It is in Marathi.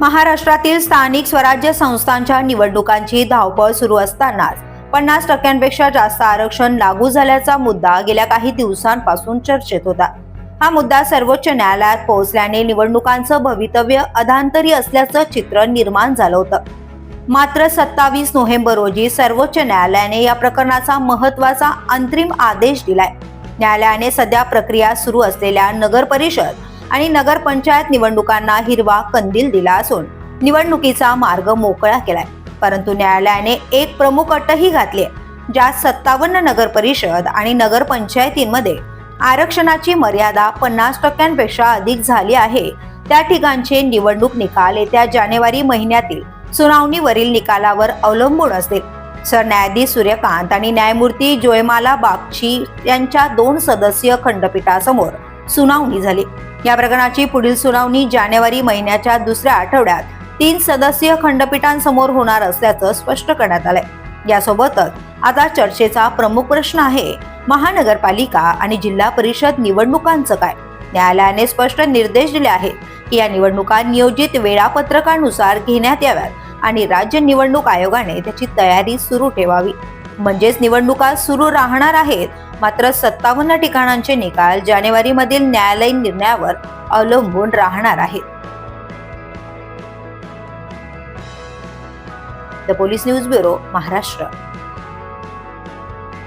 महाराष्ट्रातील स्थानिक स्वराज्य संस्थांच्या निवडणुकांची धावपळ सुरू असतानाच पन्नास टक्क्यांपेक्षा जास्त आरक्षण लागू झाल्याचा मुद्दा गेल्या काही दिवसांपासून चर्चेत होता. हा मुद्दा सर्वोच्च न्यायालयात पोहोचल्याने निवडणुकांचं भवितव्य अधांतरी असल्याचं चित्र निर्माण झालं होतं. मात्र सत्तावीस नोव्हेंबर रोजी सर्वोच्च न्यायालयाने या प्रकरणाचा महत्त्वाचा अंतरिम आदेश दिलाय. न्यायालयाने सध्या प्रक्रिया सुरू असलेल्या नगर परिषद आणि नगरपंचायत निवडणुकांना हिरवा कंदील दिला असून निवडणुकीचा मार्ग मोकळा केलाय. परंतु न्यायालयाने एक प्रमुख अटही घातली आहे ज्यात सत्तावन्न नगर परिषद आणि नगरपंचायतींमध्ये आरक्षणाची मर्यादा पन्नास टक्क्यांपेक्षा अधिक झाली आहे. त्या ठिकाणचे निवडणूक निकाल येत्या जानेवारी महिन्यातील सुनावणीवरील निकालावर अवलंबून असतील. सरन्यायाधीश सूर्यकांत आणि न्यायमूर्ती जोयमाला बागची यांच्या दोन सदस्यीय खंडपीठासमोर सुनावणी झाली. या प्रकरणाची पुढील सुनावणी जानेवारी महिन्याच्या दुसऱ्या आठवड्यात तीन सदस्यीय खंडपीठांसमोर होणार असल्याचं स्पष्ट करण्यात आलंय. यासोबतच आता चर्चेचा प्रमुख प्रश्न आहे महानगरपालिका आणि जिल्हा परिषद निवडणुकांचं काय? न्यायालयाने स्पष्ट निर्देश दिले आहेत की या निवडणुका नियोजित वेळापत्रकानुसार घेण्यात याव्यात आणि राज्य निवडणूक आयोगाने त्याची तयारी सुरू ठेवावी. म्हणजेच निवडणुका सुरू राहणार आहेत. मात्र सत्तावन्न ठिकाणांचे निकाल जानेवारी मधील न्यायालयीन निर्णयावर अवलंबून राहणार आहेत. The police news bureau Maharashtra.